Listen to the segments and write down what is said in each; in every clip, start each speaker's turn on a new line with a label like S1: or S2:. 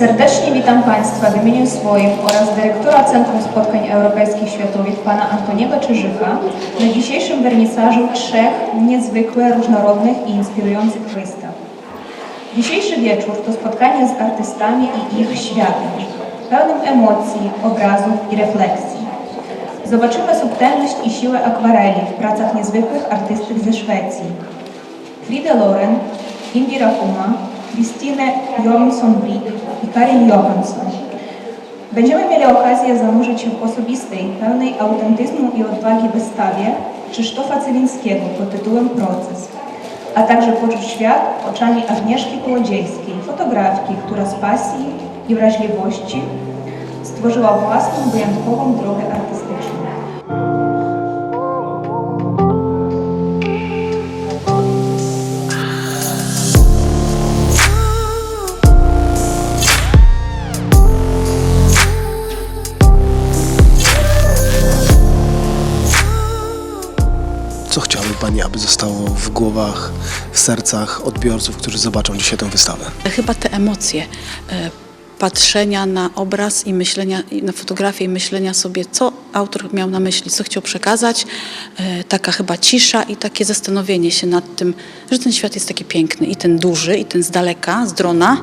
S1: Serdecznie witam Państwa w imieniu swoim oraz dyrektora Centrum Spotkań Europejskich Światowych pana Antoniego Czyżyka na dzisiejszym wernisażu trzech niezwykle różnorodnych i inspirujących wystaw. Dzisiejszy wieczór to spotkanie z artystami i ich światem, pełnym emocji, obrazów i refleksji. Zobaczymy subtelność i siłę akwareli w pracach niezwykłych artystek ze Szwecji. Frida Loren, Indira Huma, Christine Jonsson-Brick i Karin Johansson. Będziemy mieli okazję zanurzyć się w osobistej, pełnej autentyzmu i odwagi wystawie Krzysztofa Cylińskiego pod tytułem Proces, a także poczuć świat oczami Agnieszki Kołodziejskiej, fotografki, która z pasji i wrażliwości stworzyła własną, wyjątkową drogę artystyczną.
S2: Aby zostało w głowach, w sercach odbiorców, którzy zobaczą dzisiaj tę wystawę?
S3: Chyba te emocje e, patrzenia na obraz i myślenia, na fotografię i myślenia sobie, co autor miał na myśli, co chciał przekazać. E, Taka chyba cisza i takie zastanowienie się nad tym, że ten świat jest taki piękny i ten duży, i ten z daleka, z drona,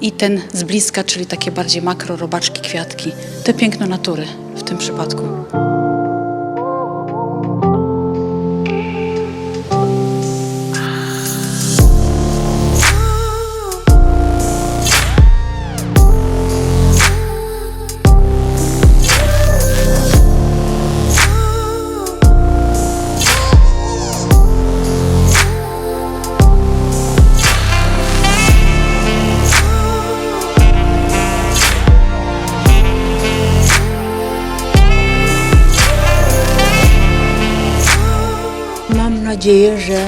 S3: i ten z bliska, czyli takie bardziej makro, robaczki, kwiatki. Te piękno natury w tym przypadku.
S4: Nadzieję, że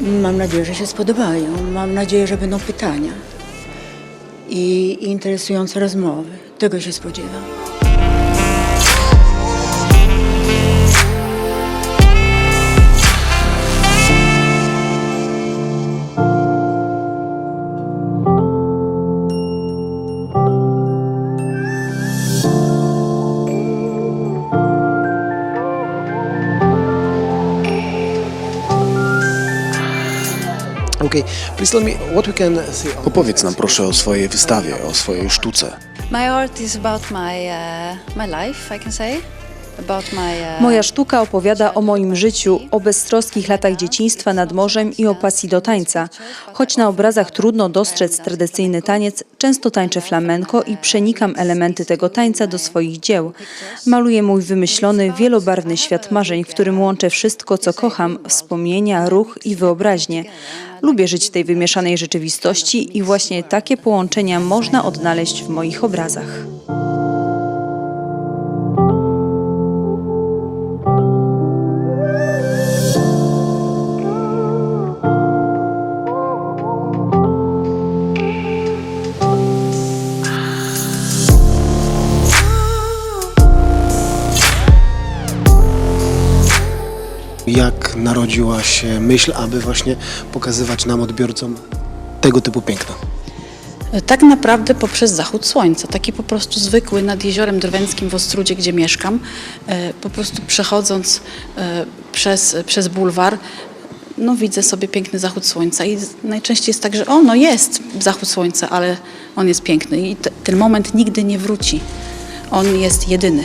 S4: mam nadzieję, że się spodobają. Mam nadzieję, że będą pytania i interesujące rozmowy. Tego się spodziewam.
S2: Opowiedz nam proszę o swojej wystawie, o swojej sztuce.
S5: My art is about my uh, my life, I can say.
S6: Moja sztuka opowiada o moim życiu, o beztroskich latach dzieciństwa nad morzem i o pasji do tańca. Choć na obrazach trudno dostrzec tradycyjny taniec, często tańczę flamenko i przenikam elementy tego tańca do swoich dzieł. Maluję mój wymyślony, wielobarwny świat marzeń, w którym łączę wszystko, co kocham, wspomnienia, ruch i wyobraźnię. Lubię żyć tej wymieszanej rzeczywistości i właśnie takie połączenia można odnaleźć w moich obrazach.
S2: Jak narodziła się myśl, aby właśnie pokazywać nam, odbiorcom, tego typu piękno?
S3: Tak naprawdę poprzez zachód słońca, taki po prostu zwykły nad jeziorem Drwęckim w Ostrudzie, gdzie mieszkam, e, po prostu przechodząc e, przez, przez bulwar, no widzę sobie piękny zachód słońca i najczęściej jest tak, że o, no jest zachód słońca, ale on jest piękny i te, ten moment nigdy nie wróci. On jest jedyny.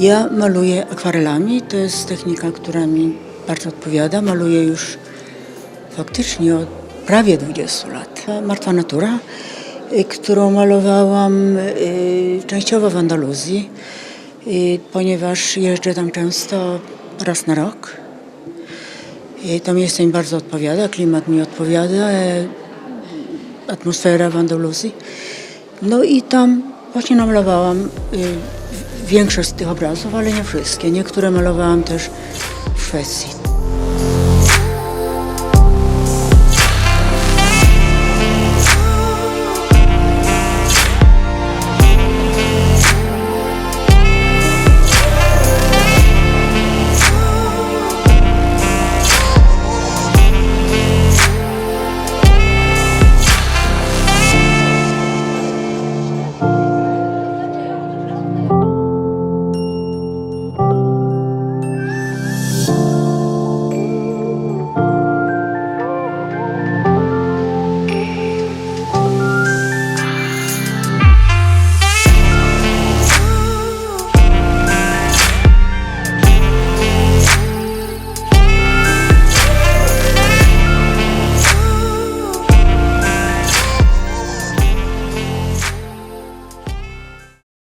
S4: Ja maluję akwarelami. To jest technika, która mi bardzo odpowiada. Maluję już faktycznie od prawie 20 lat. Martwa natura, y, którą malowałam y, częściowo w Andaluzji, y, ponieważ jeżdżę tam często raz na rok. To miejsce mi bardzo odpowiada, klimat mi odpowiada, atmosfera w Andaluzji. No i tam właśnie namalowałam większość z tych obrazów, ale nie wszystkie. Niektóre malowałam też w Szwecji.